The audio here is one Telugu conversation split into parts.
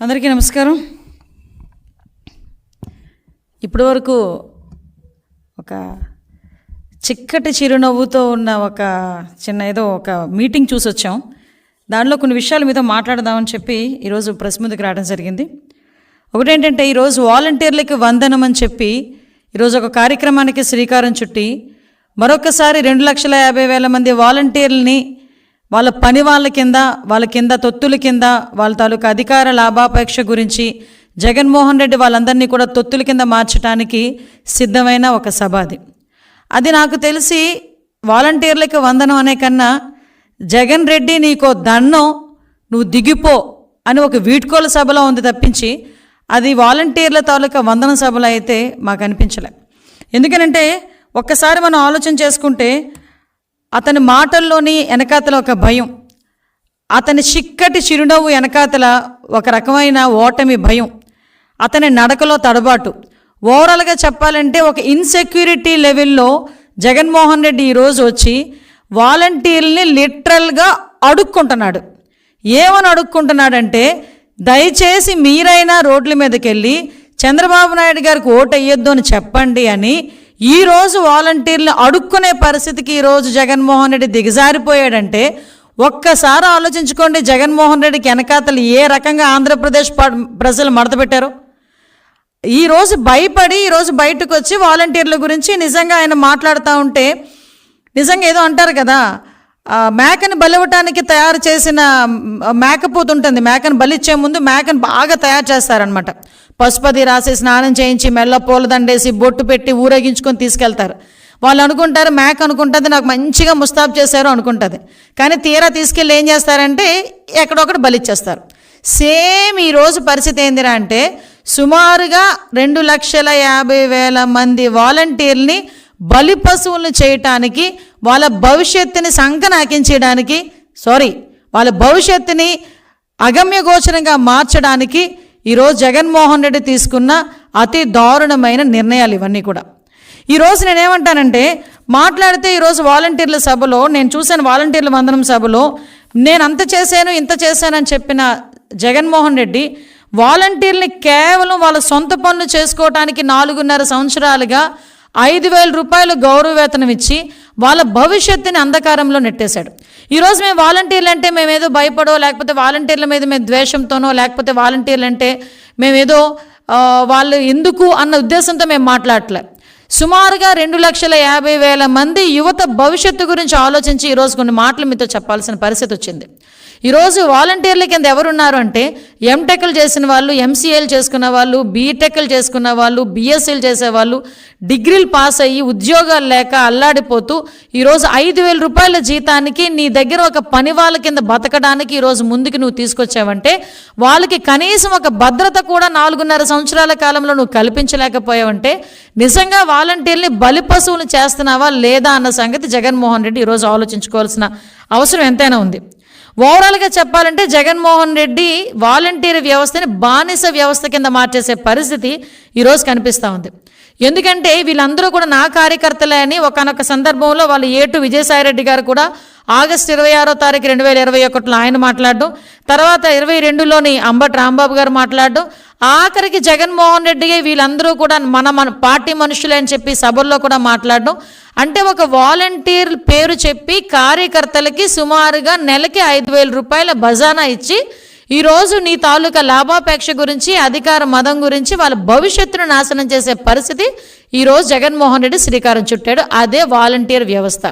అందరికీ నమస్కారం. ఇప్పటి వరకు ఒక చిక్కటి చిరునవ్వుతో ఉన్న ఒక చిన్న ఏదో ఒక మీటింగ్ చూసి వచ్చాం దానిలో కొన్ని విషయాలు మీతో మాట్లాడదామని చెప్పి ఈరోజు ప్రెస్ ముందుకు రావడం జరిగింది. ఒకటేంటంటే ఈరోజు వాలంటీర్లకి వందనం అని చెప్పి ఈరోజు ఒక కార్యక్రమానికి శ్రీకారం చుట్టి మరొకసారి రెండు లక్షల యాభై వేల మంది వాలంటీర్లని వాళ్ళ పని వాళ్ళ కింద వాళ్ళ కింద తొత్తుల కింద వాళ్ళ తాలూకా అధికార లాభాపేక్ష గురించి జగన్మోహన్ రెడ్డి వాళ్ళందరినీ కూడా తొత్తుల కింద మార్చడానికి సిద్ధమైన ఒక సభ అది. అది నాకు తెలిసి వాలంటీర్లకి వందనం అనే కన్నా జగన్ రెడ్డి నీకో దండం నువ్వు దిగిపో అని ఒక వీడ్కోల సభలో ఉంది తప్పించి అది వాలంటీర్ల తాలూకా వందన సభలో అయితే మాకు అనిపించలే. ఎందుకనంటే ఒక్కసారి మనం ఆలోచన చేసుకుంటే అతని మాటల్లోని వెనకాతల ఒక భయం అతని చిక్కటి చిరునవ్వు వెనకాతల ఒక రకమైన ఓటమి భయం అతని నడకలో తడబాటు. ఓవరాల్గా చెప్పాలంటే ఒక ఇన్సెక్యూరిటీ లెవెల్లో జగన్మోహన్ రెడ్డి ఈరోజు వచ్చి వాలంటీర్ని లిటరల్గా అడుక్కుంటున్నాడు. ఏమని అడుక్కుంటున్నాడంటే దయచేసి మీరైనా రోడ్ల మీదకి వెళ్ళి చంద్రబాబు నాయుడు గారికి ఓటు వేయొద్దు అని చెప్పండి అని ఈరోజు వాలంటీర్లు అడుక్కునే పరిస్థితికి ఈరోజు జగన్మోహన్ రెడ్డి దిగజారిపోయాడంటే ఒక్కసారి ఆలోచించుకోండి జగన్మోహన్ రెడ్డికి వెనకాతలు ఏ రకంగా ఆంధ్రప్రదేశ్ ప్రజలు మడతపెట్టారు ఈరోజు భయపడి ఈరోజు బయటకు వచ్చి వాలంటీర్ల గురించి నిజంగా ఆయన మాట్లాడుతూ ఉంటే నిజంగా ఏదో అంటారు కదా మేకను బలివటానికి బలివ్వటానికి తయారు చేసిన మేకపోతుంటుంది మేకను బలిచ్చే ముందు మేకను బాగా తయారు చేస్తారనమాట పశుపతి రాసి స్నానం చేయించి మెల్ల పూలదండేసి బొట్టు పెట్టి ఊరేగించుకొని తీసుకెళ్తారు. వాళ్ళు అనుకుంటారు మేక అనుకుంటుంది నాకు మంచిగా ముస్తాబ్ చేశారు అనుకుంటుంది. కానీ తీరా తీసుకెళ్ళి ఏం చేస్తారంటే ఎక్కడొక్కడ బలిచ్చేస్తారు. సేమ్ ఈరోజు పరిస్థితి ఏందిరా అంటే సుమారుగా రెండు లక్షల యాభై వేల మంది వాలంటీర్ని బలి పశువులను చేయటానికి వాళ్ళ భవిష్యత్తుని సంకనాకించడానికి సారీ వాళ్ళ భవిష్యత్తుని అగమ్యగోచరంగా మార్చడానికి ఈరోజు జగన్మోహన్ రెడ్డి తీసుకున్న అతి దారుణమైన నిర్ణయాలు ఇవన్నీ కూడా. ఈరోజు నేనేమంటానంటే మాట్లాడితే ఈరోజు వాలంటీర్ల సభలో నేను చూశాను వాలంటీర్ల వందనం సభలో నేను అంత చేశాను ఇంత చేశానని చెప్పిన జగన్మోహన్ రెడ్డి వాలంటీర్ని కేవలం వాళ్ళ సొంత పనులు చేసుకోవటానికి నాలుగున్నర సంవత్సరాలుగా ఐదు వేల రూపాయలు గౌరవ వేతనం ఇచ్చి వాళ్ళ భవిష్యత్తుని అంధకారంలో నెట్టేశాడు. ఈరోజు మేము వాలంటీర్లు అంటే మేమేదో భయపడో లేకపోతే వాలంటీర్ల మీద మేము ద్వేషంతోనో లేకపోతే వాలంటీర్లు అంటే మేమేదో వాళ్ళు ఎందుకు అన్న ఉద్దేశంతో మేము మాట్లాడలే సుమారుగా రెండు లక్షల యాభై వేల మంది యువత భవిష్యత్తు గురించి ఆలోచించి ఈరోజు కొన్ని మాటలు మీతో చెప్పాల్సిన పరిస్థితి వచ్చింది. ఈరోజు వాలంటీర్ల కింద ఎవరున్నారు అంటే ఎంటెక్లు చేసిన వాళ్ళు ఎంసీఏలు చేసుకున్న వాళ్ళు బీటెక్లు చేసుకున్న వాళ్ళు బీఎస్సీలు చేసేవాళ్ళు డిగ్రీలు పాస్ అయ్యి ఉద్యోగాలు లేక అల్లాడిపోతూ ఈరోజు ఐదు వేల రూపాయల జీతానికి నీ దగ్గర ఒక పని వాళ్ళ కింద బతకడానికి ఈరోజు ముందుకు నువ్వు తీసుకొచ్చావంటే వాళ్ళకి కనీసం ఒక భద్రత కూడా నాలుగున్నర సంవత్సరాల కాలంలో నువ్వు కల్పించలేకపోయావంటే నిజంగా వాలంటీర్ని బలి పశువులు చేస్తున్నావా లేదా అన్న సంగతి జగన్మోహన్ రెడ్డి ఈరోజు ఆలోచించుకోవాల్సిన అవసరం ఎంతైనా ఉంది. ఓవరాల్గా చెప్పాలంటే జగన్మోహన్ రెడ్డి వాలంటీర్ వ్యవస్థని బానిస వ్యవస్థ కింద మార్చేసే పరిస్థితి ఈరోజు కనిపిస్తూ ఉంది. ఎందుకంటే వీళ్ళందరూ కూడా నా కార్యకర్తలే అని ఒకనొక సందర్భంలో వాళ్ళు ఏటు విజయసాయిరెడ్డి గారు కూడా ఆగస్టు ఇరవై ఆరో తారీఖు రెండు వేల ఇరవై ఒకటిలో ఆయన మాట్లాడడం తర్వాత ఇరవై రెండులోని అంబటి రాంబాబు గారు మాట్లాడడం ఆఖరికి జగన్మోహన్ రెడ్డి వీళ్ళందరూ కూడా మన మన పార్టీ మనుషులే అని చెప్పి సభల్లో కూడా మాట్లాడడం. అంటే ఒక వాలంటీర్ పేరు చెప్పి కార్యకర్తలకి సుమారుగా నెలకి ఐదు వేల రూపాయల బజానా ఇచ్చి ఈరోజు నీ తాలూకా లాభాపేక్ష గురించి అధికార మదం గురించి వాళ్ళ భవిష్యత్తును నాశనం చేసే పరిస్థితి ఈరోజు జగన్మోహన్ రెడ్డి శ్రీకారం చుట్టాడు. అదే వాలంటీర్ వ్యవస్థ.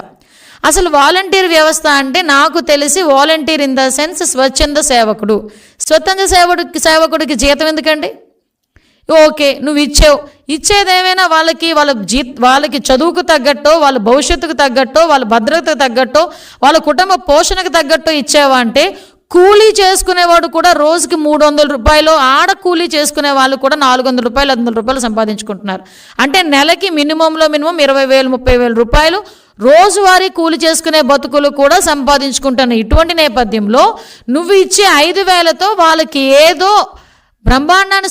అసలు వాలంటీర్ వ్యవస్థ అంటే నాకు తెలిసి వాలంటీర్ ఇన్ ద సెన్స్ స్వచ్ఛంద సేవకుడు. స్వతంత్ర సేవకుడికి సేవకుడికి జీతం ఎందుకండి? ఓకే నువ్వు ఇచ్చావు. ఇచ్చేదేమైనా వాళ్ళకి వాళ్ళ జీ వాళ్ళకి చదువుకు తగ్గట్టో వాళ్ళ భవిష్యత్తుకు తగ్గట్టో వాళ్ళ భద్రతకు తగ్గట్టో వాళ్ళ కుటుంబ పోషణకు తగ్గట్టో ఇచ్చావా అంటే కూలీ చేసుకునేవాడు కూడా రోజుకి మూడు వందల రూపాయలు ఆడ కూలీ చేసుకునే వాళ్ళు కూడా నాలుగు వందల రూపాయలు ఐదు వందల రూపాయలు సంపాదించుకుంటున్నారు. అంటే నెలకి మినిమంలో మినిమం ఇరవై వేలు ముప్పై వేల రూపాయలు రోజువారీ కూలి చేసుకునే బతుకులు కూడా సంపాదించుకుంటాను. ఇటువంటి నేపథ్యంలో నువ్వు ఇచ్చే ఐదు వేలతో వాళ్ళకి ఏదో బ్రహ్మాండాన్ని